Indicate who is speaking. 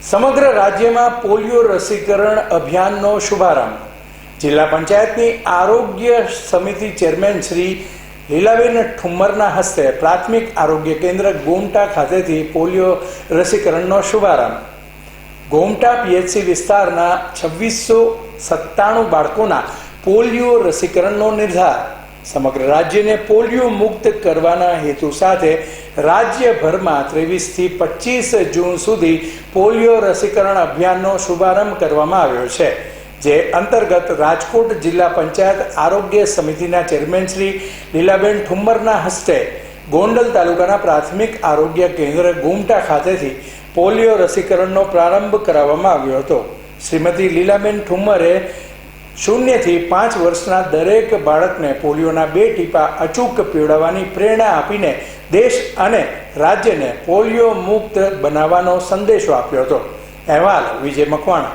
Speaker 1: સમગ્ર રાજ્યમાં પોલિયો રસીકરણ અભિયાનનો શુભારંભ. જિલ્લા પંચાયતની આરોગ્ય સમિતિ ચેરમેન શ્રી લીલાબેન ઠુમ્મરના હસ્તે પ્રાથમિક આરોગ્ય કેન્દ્ર ગોમટા ખાતેથી પોલિયો રસીકરણનો શુભારંભ. ગોમટા પીએચસી વિસ્તારના છવ્વીસો સત્તાણું બાળકોના પોલિયો રસીકરણનો નિર્ધાર સમગ્ર રાજ્યને પોલિયો મુક્ત કરવાના હેતુ સાથે રાજ્યભરમાં ત્રેવીસથી પચીસ જૂન સુધી પોલિયો રસીકરણ અભિયાનનો શુભારંભ કરવામાં આવ્યો છે, જે અંતર્ગત રાજકોટ જિલ્લા પંચાયત આરોગ્ય સમિતિના ચેરમેન શ્રી લીલાબેન ઠુમ્મરના હસ્તે ગોંડલ તાલુકાના પ્રાથમિક આરોગ્ય કેન્દ્ર ગુમટા ખાતેથી પોલિયો રસીકરણનો પ્રારંભ કરાવવામાં આવ્યો હતો. શ્રીમતી લીલાબેન ઠુમ્મરે શૂન્યથી પાંચ વર્ષના દરેક બાળકને પોલિયોના બે ટીપા અચૂક પીવડાવવાની પ્રેરણા આપીને દેશ અને રાજ્યને પોલિયો મુક્ત બનાવવાનો સંદેશો આપ્યો હતો. અહેવાલ વિજય મકવાણા.